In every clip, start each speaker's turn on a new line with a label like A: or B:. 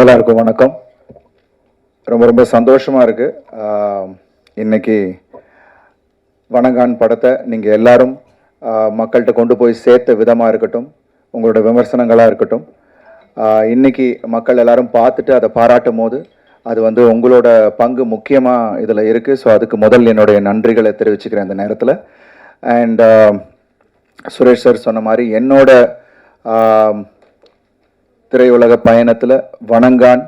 A: எல்லாருக்கும் வணக்கம். ரொம்ப ரொம்ப சந்தோஷமாக இருக்குது இன்னைக்கு வணங்கான் படத்தை நீங்கள் எல்லாரும் மக்கள்கிட்ட கொண்டு போய் சேர்த்த விதமாக இருக்கட்டும் உங்களோட விமர்சனங்களாக இருக்கட்டும் இன்னைக்கு மக்கள் எல்லாரும் பார்த்துட்டு அதை பாராட்டும் போது அது வந்து உங்களோட பங்கு முக்கியமாக இதில் இருக்குது ஸோ அதுக்கு முதல் என்னுடைய நன்றிகளை தெரிவிச்சுக்கிறேன் இந்த நேரத்தில். அண்ட் சுரேஷ் சார் சொன்ன மாதிரி என்னோட திரையுலக பயணத்தில் வணங்கான்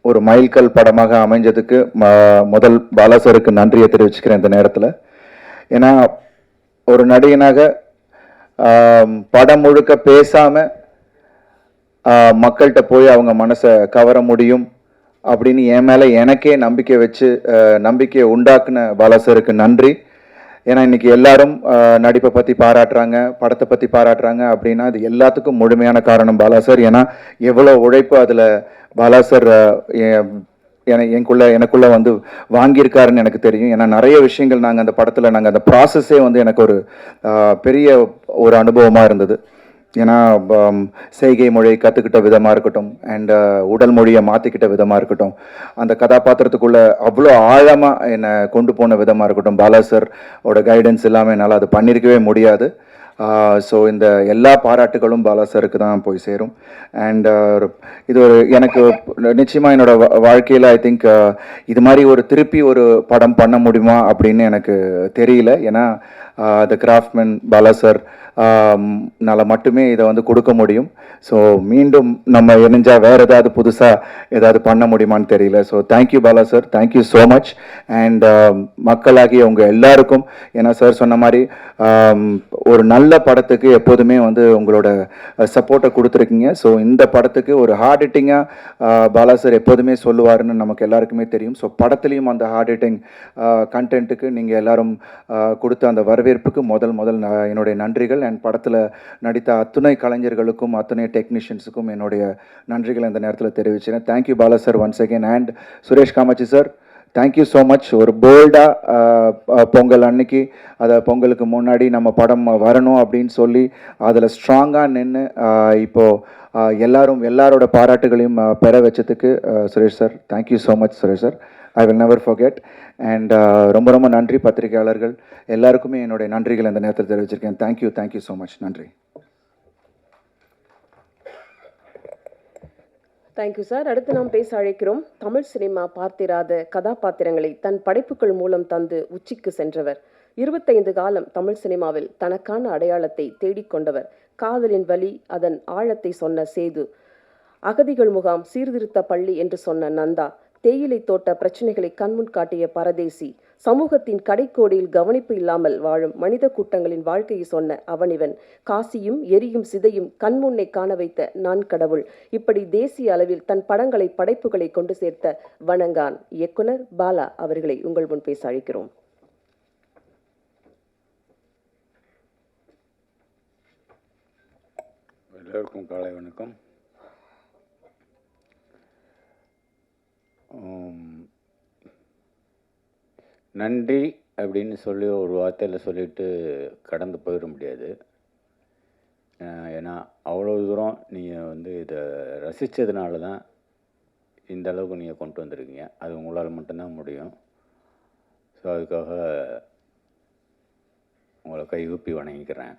A: ஒரு மைல்கல் படமாக அமைஞ்சதுக்கு ம- முதல் பாலாசருக்கு நன்றியை தெரிவிச்சுக்கிறேன் இந்த நேரத்தில். ஏன்னா ஒரு நடிகனாக படம் முழுக்க பேசாமல் மக்கள்கிட்ட போய் அவங்க மனசை கவர முடியும் அப்படின்னு என் மேலே எனக்கே நம்பிக்கை வச்சு நம்பிக்கையை உண்டாக்குன பாலாசருக்கு நன்றி. ஏன்னா இன்றைக்கி எல்லாரும் நடிப்பை பற்றி பாராட்டுறாங்க படத்தை பற்றி பாராட்டுறாங்க அப்படின்னா அது எல்லாத்துக்கும் முழுமையான காரணம் பாலா சார் ஏன்னா எவ்வளோ உழைப்பு அதில் பாலா சார் என- எனக்குள்ள எனக்குள்ளே வந்து வாங்கியிருக்காருன்னு எனக்கு தெரியும். ஏன்னா நிறைய விஷயங்கள் நாங்கள் அந்த படத்தில் நாங்கள் அந்த ப்ராசஸே வந்து எனக்கு ஒரு பெரிய ஒரு அனுபவமாக இருந்தது. ஏன்னா செய்கை மொழியை கற்றுக்கிட்ட விதமாக இருக்கட்டும் அண்ட் உடல் மொழியை மாற்றிக்கிட்ட விதமாக இருக்கட்டும் அந்த கதாபாத்திரத்துக்குள்ள அவ்வளோ ஆழமாக என்னை கொண்டு போன விதமாக இருக்கட்டும். பாலா ஓட கைடன்ஸ் இல்லாமல் என்னால் அது பண்ணியிருக்கவே முடியாது. ஸோ இந்த எல்லா பாராட்டுகளும் பாலாசருக்கு தான் போய் சேரும். அண்ட் இது ஒரு எனக்கு நிச்சயமாக என்னோட வா- ஐ திங்க் இது மாதிரி ஒரு திருப்பி ஒரு படம் பண்ண முடியுமா அப்படின்னு எனக்கு தெரியல. ஏன்னா த கிராஃப்ட்மேன் பாலா சார் னால மட்டுமே இதை வந்து கொடுக்க முடியும். ஸோ மீண்டும் நம்ம இணைஞ்சால் வேறு ஏதாவது புதுசாக ஏதாவது பண்ண முடியுமான்னு தெரியல. So thank you Bala sir thank you so much and மக்களாகிய உங்கள் எல்லாருக்கும் ஏன்னா சார் சொன்ன மாதிரி ஒரு நல்ல படத்துக்கு எப்போதுமே வந்து உங்களோட சப்போர்ட்டை கொடுத்துருக்கீங்க. ஸோ இந்த படத்துக்கு ஒரு ஹார்ட் ஹிட்டிங்காக பாலா சார் எப்போதுமே சொல்லுவாருன்னு நமக்கு எல்லாருக்குமே தெரியும். ஸோ படத்துலையும் அந்த ஹார்ட் ஹிட்டிங் கண்டென்ட்டுக்கு நீங்கள் எல்லாரும் கொடுத்த அந்த வரவேற்புக்கு முதல் முதல் நான் என்னுடைய நன்றிகள். அண்ட் படத்தில் நடித்த அத்துணை கலைஞர்களுக்கும் அத்துணை டெக்னீஷியன்ஸுக்கும் என்னுடைய நன்றிகளை இந்த நேரத்தில் தெரிவிக்கிறேன் thank you Bala sir once again and Suresh Kamatchi sir thank you so much ஒரு போல்டாக பொங்கல் அன்னைக்கு அதை பொங்கலுக்கு முன்னாடி நம்ம படம் வரணும் அப்படின்னு சொல்லி அதில் ஸ்ட்ராங்காக நின்று இப்போது எல்லாரும் எல்லாரோட பாராட்டுகளையும் பெற வச்சதுக்கு Suresh sir thank you so much Suresh sir I will never forget and ரொம்ப ரொம்ப நன்றி பத்திரிகையாளர்கள். எல்லாருக்குமே என்னுடைய நன்றிகள் இந்த நேரத்தில் தெரிவிச்சிருக்கேன். Thank you thank you so much நன்றி.
B: தேங்க்யூ சார் அடுத்து நாம் பேச அழைக்கிறோம் தமிழ் சினிமா பார்த்திராத கதாபாத்திரங்களை தன் படைப்புகள் மூலம் தந்து உச்சிக்கு சென்றவர். இருபத்தைந்து காலம் தமிழ் சினிமாவில் தனக்கான அடையாளத்தை தேடிக்கொண்டவர் காதலின் வழி அதன் ஆழத்தை சொன்ன சேது. அகதிகள் முகாம் சீர்திருத்த பள்ளி என்று சொன்ன நந்தா. தேயிலை தோட்ட பிரச்சனைகளை கண்முன் காட்டிய பரதேசி சமூகத்தின் கடைக்கோடியில் கவனிப்பு இல்லாமல் வாழும் மனித கூட்டங்களின் வாழ்க்கையை சொன்ன அவனிவன் காசியும் எரியும் சிதையும் கண்முன்னே காண வைத்த நான் கடவுள். இப்படி தேசிய அளவில் தன் படங்களை படைப்புகளை கொண்டு சேர்த்த வணங்கான் இயக்குனர் பாலா அவர்களை உங்கள் முன் பேச அழைக்கிறோம்.
C: எல்லோருக்கும் காலை வணக்கம். நன்றி அப்படின்னு சொல்லி ஒரு வார்த்தையில் சொல்லிட்டு கடந்து போயிட முடியாது. ஏன்னா அவ்வளோ தூரம் நீங்கள் வந்து இதை ரசித்ததுனால தான் இந்த அளவுக்கு நீங்கள் கொண்டு வந்திருக்கீங்க. அது உங்களால் மட்டும்தான் முடியும். ஸோ அதுக்காக உங்களை கைகூப்பி வணங்கிக்கிறேன்.